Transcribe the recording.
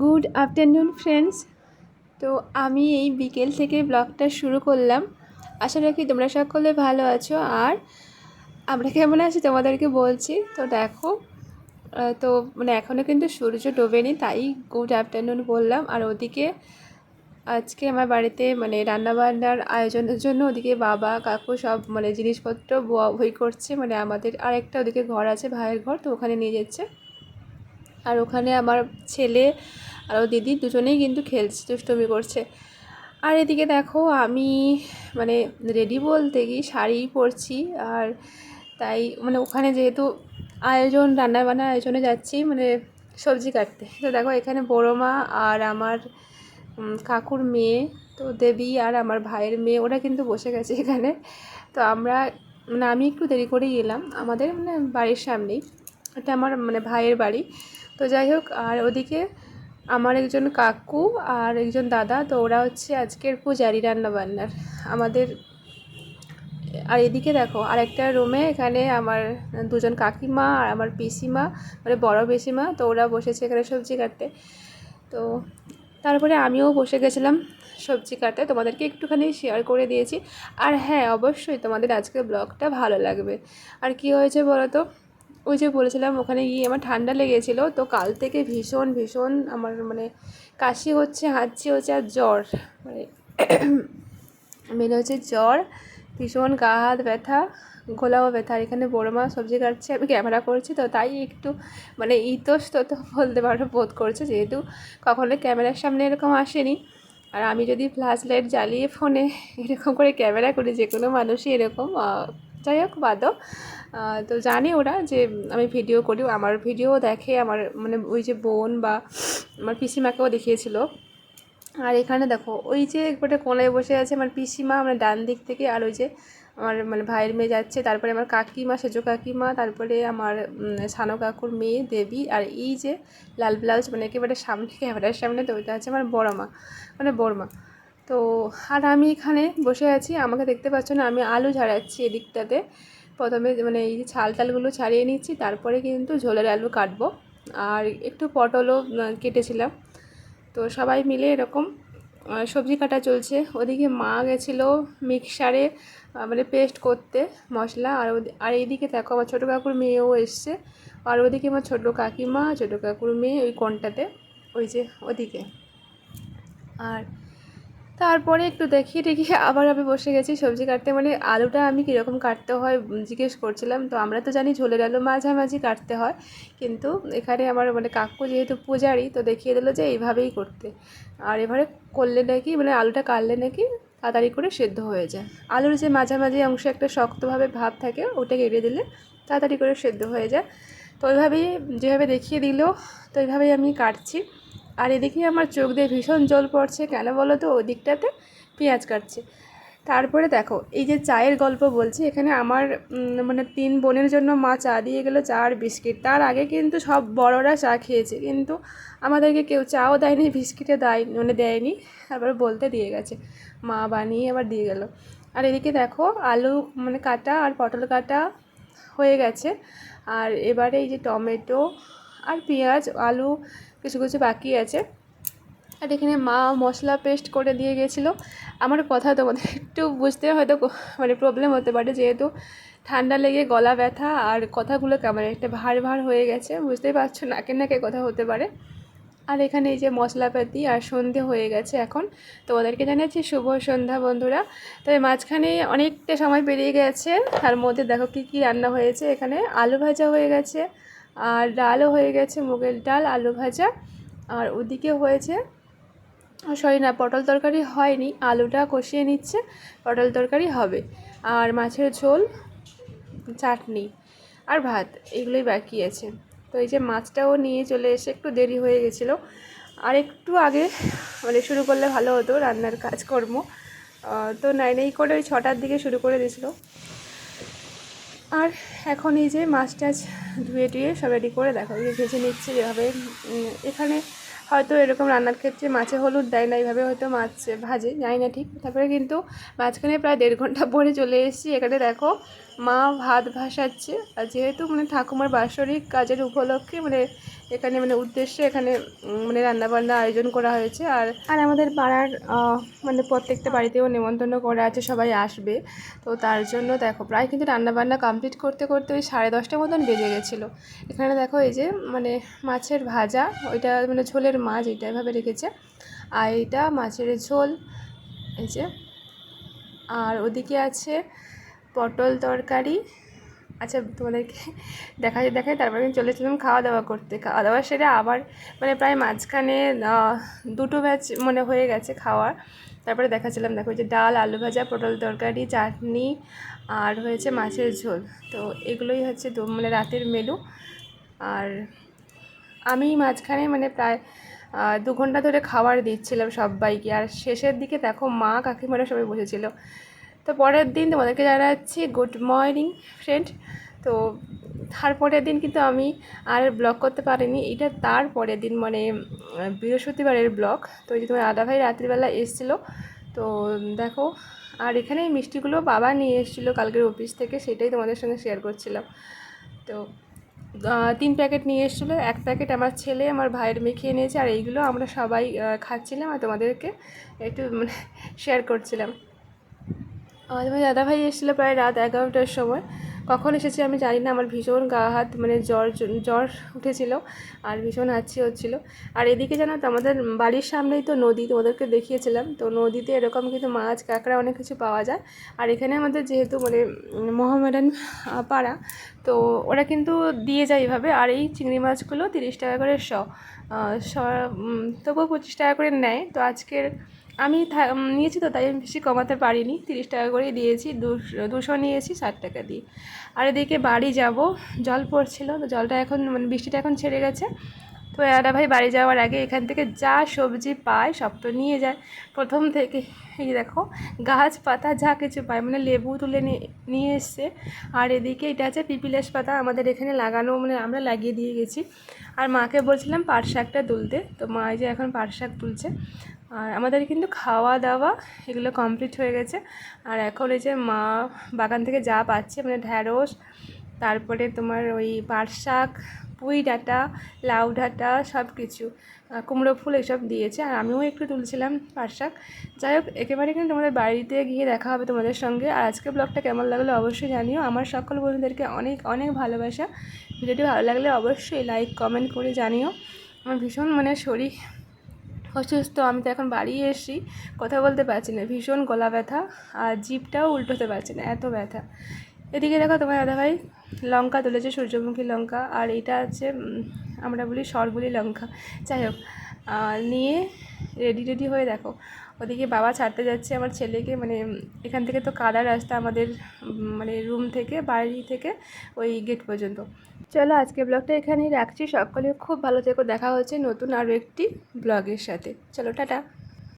Good afternoon, friends. তো আমি এই বিকেল থেকে ব্লগটা শুরু করলাম। আশা রাখি তোমরা সকলে ভালো আছো। আর আমরা কেমন আছি তোমাদেরকে বলছি। তো দেখো তো মানে এখনও কিন্তু সূর্য ডোবেনি, তাই গুড আফটারনুন বললাম। আর ওদিকে আজকে আমার বাড়িতে মানে রান্নাবান্নার আয়োজনের জন্য ওদিকে বাবা, কাকু সব মানে জিনিসপত্র বই করছে। মানে আমাদের আরেকটা ওদিকে ঘর আছে, ভাইয়ের ঘর, তো ওখানে নিয়ে যাচ্ছে। আর ওখানে আমার ছেলে আর ও দিদি দুজনেই কিন্তু খেলছে, দুষ্টমি করছে। আর এদিকে দেখো আমি মানে রেডি বলতে কি শাড়ি পরছি আর তাই মানে ওখানে যেহেতু আয়োজন রান্না বান্নার আয়োজনে যাচ্ছি মানে সবজি কাটতে। তো দেখো এখানে বড়ো মা আর আমার কাকুর মেয়ে, তো দেবী আর আমার ভাইয়ের মেয়ে, ওরা কিন্তু বসে গেছে এখানে। তো আমরা মানে আমি একটু দেরি করেই এলাম। আমাদের মানে বাড়ির সামনেই। এটা আমার মানে ভাইয়ের বাড়ি। তো যাই হোক, আর ওদিকে আমার একজন কাকু আর একজন দাদা, তো ওরা হচ্ছে আজকের পূজারি রান্না বান্নার আমাদের, আর এদিকে দেখো, আরেকটা রুমে এখানে আমার দুজন কাকিমা আর আমার পিসিমা মানে বড় পিসিমা, তো ওরা বসেছে এখানে সবজি কাটতে। তো তারপরে আমিও বসে গেছিলাম সবজি কাটতে। তোমাদেরকে একটুখানি শেয়ার করে দিয়েছি। আর হ্যাঁ অবশ্যই তোমাদের আজকের ব্লগটা ভালো লাগবে। আর কি হয়েছে বলো তো ওই যে বলেছিলাম, ওখানে গিয়ে আমার ঠান্ডা লেগেছিলো, তো কাল থেকে ভীষণ ভীষণ আমার মানে কাশি হচ্ছে, হাঁচি হচ্ছে আর জ্বর। মানে মেন হচ্ছে জ্বর, ভীষণ গা, হাত ব্যথা গোলাও ব্যথা। আর এখানে বড়ো মা সবজি কাটছে, আমি ক্যামেরা করছি, তো তাই একটু মানে ইতস্তত বলতে পারো, বোধ করছে, যেহেতু কখনো ক্যামেরার সামনে এরকম আসেনি। আর আমি যদি ফ্ল্যাশ লাইট জ্বালিয়ে ফোনে এরকম করে ক্যামেরা করি, যে কোনো মানুষই এরকম যাই হোক বাদও তো জানে ওরা যে আমি ভিডিও করি, আমার ভিডিও দেখে আমার মানে ওই যে বোন বা আমার পিসিমাকেও দেখিয়েছিল। আর এখানে দেখো, ওই যে একবারে কোনায় বসে আছে আমার পিসিমা আমার ডান দিক থেকে, আর ওই যে আমার মানে ভাইয়ের মেয়ে যাচ্ছে, তারপরে আমার কাকিমা, সেজো কাকিমা, তারপরে আমার সানো কাকুর মেয়ে, দেবী, আর এই যে লাল ব্লাউজ মানে একেবারে সামনে, ক্যামেরার সামনে, তো ওইটা আছে আমার বড় মা মানে বড়মা তো আর আমি এখানে বসে আছি, আমাকে দেখতে পাচ্ছ না, আমি আলু ঝাড়াচ্ছি এদিকটাতে। প্রথমে মানে এই যে ছাল টালগুলো ছাড়িয়ে নিচ্ছি, তারপরে কিন্তু ঝোলের আলু কাটবো। আর একটু পটলও কেটেছিলাম। তো সবাই মিলে এরকম সবজি কাটা চলছে। ওদিকে মা গেছিল মিক্সারে মানে পেস্ট করতে মশলা। আর আর এইদিকে দেখো আমার ছোটো কাকুর মেয়েও এসছে। আর ওদিকে আমার ছোটো কাকিমা, ছোটো কাকুর মেয়ে ওই কোনটাতে? ওই যে ওদিকে। আর তারপরে একটু দেখিয়ে টেখি আবার আমি বসে গেছি সবজি কাটতে। মানে আলুটা আমি কীরকম কাটতে হয় জিজ্ঞেস করছিলাম। তো আমরা তো জানি ঝোলের আলু মাঝামাঝি কাটতে হয়। কিন্তু এখানে আমার মানে কাকু যেহেতু পূজারি, তো দেখিয়ে দিল যে এইভাবেই করতে। আর এবারে করলে নাকি মানে আলুটা কাটলে নাকি তাড়াতাড়ি করে সেদ্ধ হয়ে যায়। আলুর যে মাঝামাঝি অংশে একটা শক্তভাবে ভাব থাকে, ওটা কেটে দিলে তাড়াতাড়ি করে সেদ্ধ হয়ে যায়। তো ওইভাবেই যেভাবে দেখিয়ে দিল, তো ওইভাবেই আমি কাটছি। আর এদিকে আমার চোখ দিয়ে ভীষণ জল পড়ছে, কেন বলো তো? ওই দিকটাতে পেঁয়াজ কাটছে। তারপরে দেখো, এই যে চায়ের গল্প বলছি, এখানে আমার মানে তিন বোনের জন্য মা চা দিয়ে গেলো, চা আর বিস্কিট। তার আগে কিন্তু সব বড়রা চা খেয়েছে, কিন্তু আমাদেরকে কেউ চাও দেয়নি, বিস্কিটে দেয় মানে দেয়নি। তারপরে বলতে দিয়ে গেছে, মা বানিয়ে আবার দিয়ে গেল। আর এদিকে দেখো, আলু মানে কাটা আর পটল কাটা হয়ে গেছে। আর এবারে এই যে টমেটো আর পেঁয়াজ, আলু, কিছু কিছু বাকি আছে। আর এখানে মা মশলা পেস্ট করে দিয়ে গেছিল। আমার কথা তোমাদের একটু বুঝতে হয়তো মানে প্রবলেম হতে পারে, যেহেতু ঠান্ডা লেগে গলা ব্যথা আর কথাগুলো কেমন একটা ভার ভার হয়ে গেছে বুঝতেই পারছ নাকে নাকে কথা হতে পারে। আর এখানে এই যে মশলাপাতি আর সন্ধে হয়ে গেছে এখন, তোমাদেরকে জানাচ্ছি শুভ সন্ধ্যা বন্ধুরা। তবে মাঝখানে অনেকটা সময় পেরিয়ে গেছে, তার মধ্যে দেখো কী কী রান্না হয়েছে, এখানে আলু ভাজা হয়ে গেছে আর ডালও হয়ে গেছে মুগের ডাল, আলু ভাজা। আর ওদিকে হয়েছে, সরি না, পটল তরকারি হয়নি, আলুটা কষিয়ে নিচ্ছে, পটল তরকারি হবে। আর মাছের ঝোল, চাটনি আর ভাত, এগুলোই বাকি আছে। তো এই যে মাছটাও নিয়ে চলে এসে একটু দেরি হয়ে গেছিল। আর একটু আগে মানে শুরু করলে ভালো হতো রান্নার কাজকর্ম। তো নাই নাই করে ওই ছটার দিকে শুরু করে দিয়েছিলো। আর এখন এই যে মাছ টাছ ধুয়ে টুয়ে সব রেডি করে দেখো, এই যে ভেজে নিচ্ছে যেভাবে এখানে হয়তো এরকম রান্নার ক্ষেত্রে মাছে হলুদ দেয় না, এইভাবে হয়তো মাছ ভাজে, জানি না ঠিক। তারপরে কিন্তু মাঝখানে প্রায় দেড় ঘণ্টা পরে চলে এসেছি, এখানে দেখো মা ভাত ভাসাচ্ছে। আর যেহেতু মানে ঠাকুমার বাৎসরিক কাজের উপলক্ষে মানে এখানে মানে উদ্দেশ্যে এখানে মানে রান্নাবান্না আয়োজন করা হয়েছে আর আর আমাদের পাড়ার মানে প্রত্যেকটা বাড়িতেও নেমন্তন্ন করা আছে, সবাই আসবে। তো তার জন্য দেখো, প্রায় কিন্তু রান্নাবান্না কমপ্লিট করতে করতে ওই সাড়ে দশটার মতন বেজে গেছিল। এখানে দেখো এই যে মানে মাছের ভাজা, ওইটা মানে ঝোলের মাছ এটা এভাবে রেখেছে। আর এটা মাছের ঝোল, এই যে। আর ওদিকে আছে পটল তরকারি আচ্ছা তোমাদেরকে দেখাই দেখাই, তারপরে আমি চলেছিলাম খাওয়া দাওয়া করতে। খাওয়া দাওয়া সেরে আবার মানে প্রায় মাঝখানে দুটো ব্যাচ মানে হয়ে গেছে খাওয়ার। তারপরে দেখাচ্ছিলাম, দেখো যে ডাল, আলু ভাজা, পটল তরকারি, চাটনি আর হয়েছে মাছের ঝোল। তো এগুলোই হচ্ছে মানে রাতের মেনু আর আমি মাঝখানে মানে প্রায় দু ঘণ্টা ধরে খাবার দিচ্ছিলাম সবাইকে। আর শেষের দিকে দেখো মা কাকিমারা সবাই বসেছিল। তো পরের দিন তোমাদেরকে জানাচ্ছি গুড মর্নিং ফ্রেন্ড তো তারপরের দিন কিন্তু আমি আর ব্লগ করতে পারিনি। এটা তার পরের দিন মানে বৃহস্পতিবারের ব্লগ তো এই যে তোমার ভাই রাত্রিবেলা এসেছিল, তো দেখো, আর এখানে মিষ্টিগুলো বাবা নিয়ে এসেছিল কালকের অফিস থেকে, সেটাই তোমাদের সঙ্গে শেয়ার করছিলাম। তো তিন প্যাকেট নিয়ে এসেছিল, এক প্যাকেট আমার ছেলে, আমার ভাইয়ের মেয়ে খেয়ে নিয়েছে, আর এইগুলো আমরা সবাই খাচ্ছিলাম আর তোমাদেরকে একটু মানে শেয়ার করছিলাম। আমাদের বাড়ি দাদাভাই এসেছিল প্রায় রাত এগারোটার সময়। কখন এসেছে আমি জানি না, আমার ভীষণ গা হাত মানে জ্বর জ্বর উঠেছিল আর ভীষণ হাঁচি হচ্ছিল। আর এদিকে জানো তো, আমাদের বাড়ির সামনেই তো নদী, তোমাদেরকে দেখিয়েছিলাম। তো নদীতে এরকম কিন্তু মাছ, কাঁকড়া অনেক কিছু পাওয়া যায়। আর এখানে আমাদের যেহেতু মানে মোহামেডান পাড়া, তো ওরা কিন্তু দিয়ে যায় এভাবে। আর এই চিংড়ি মাছগুলো তিরিশ টাকা করে শ তবুও পঁচিশ টাকা করে নেয়। তো আজকের আমি নিয়েছি তো, তাই আমি বেশি কমাতে পারিনি। তিরিশ টাকা করেই দিয়েছি, দুশো নিয়েছি, ষাট টাকা দিয়ে আর এদিকে বাড়ি যাব, জল পড়ছিল, তো জলটা এখন মানে বৃষ্টিটা এখন ছেড়ে গেছে। দাদা ভাই বাড়ি যাওয়ার আগে এখান থেকে যা সবজি পায় সব তো নিয়ে যায়। প্রথম থেকে এই দেখো, গাছ পাতা যা কিছু পায় মানে লেবু তুলে নিয়ে এসছে। আর এদিকে এটা আছে পিপিলেশ পাতা, আমাদের এখানে লাগানো মানে আমরা লাগিয়ে দিয়ে গেছি। আর মাকে বলছিলাম পাট শাকটা তুলতে, তো মা যে এখন পাট শাক তুলছে। আর আমাদের কিন্তু খাওয়া দাওয়া এগুলো কমপ্লিট হয়ে গেছে। আর এখন এই যে মা বাগান থেকে যা পাচ্ছে মানে ঢ্যাঁড়স, তারপরে তোমার ওই পাট শাক পুঁই ডাঁটা, লাউ ডাঁটা সব কিছু কুমড়ো ফুল এসব দিয়েছে। আর আমিও একটু তুলছিলাম পাট শাক যাই হোক, একেবারে কিন্তু তোমাদের বাড়িতে গিয়ে দেখা হবে তোমাদের সঙ্গে। আর আজকে ব্লগটা কেমন লাগল অবশ্যই জানিও। আমার সকল বন্ধুদেরকে অনেক অনেক ভালোবাসা। ভিডিওটি ভালো লাগলে অবশ্যই লাইক কমেন্ট করে জানিও। আমার ভীষণ মানে শরীর অসুস্থ, আমি তো এখন বাড়ি এসেছি। কথা বলতে পারছি না, ভীষণ গলা ব্যথা আর জিভটাও উল্টোতে পারছি না, এত ব্যথা। এদিকে দেখো তোমার দাদাভাই লঙ্কা তুলেছে, সূর্যমুখী লঙ্কা, আর এটা আছে আমরা বলি সরবুলি লঙ্কা। যাই হোক নিয়ে রেডি রেডি হয়ে দেখো। ওদিকে বাবা ছাড়তে যাচ্ছে আমার ছেলেকে মানে এখান থেকে তো কাদা রাস্তা আমাদের মানে রুম থেকে, বাড়ি থেকে, ওই গেট পর্যন্ত। চলো আজকে ব্লগটা এখানেই রাখছি। সকলে খুব ভালো থেকো। দেখা হচ্ছে নতুন আরও একটি ব্লগের সাথে। চলো, টাটা।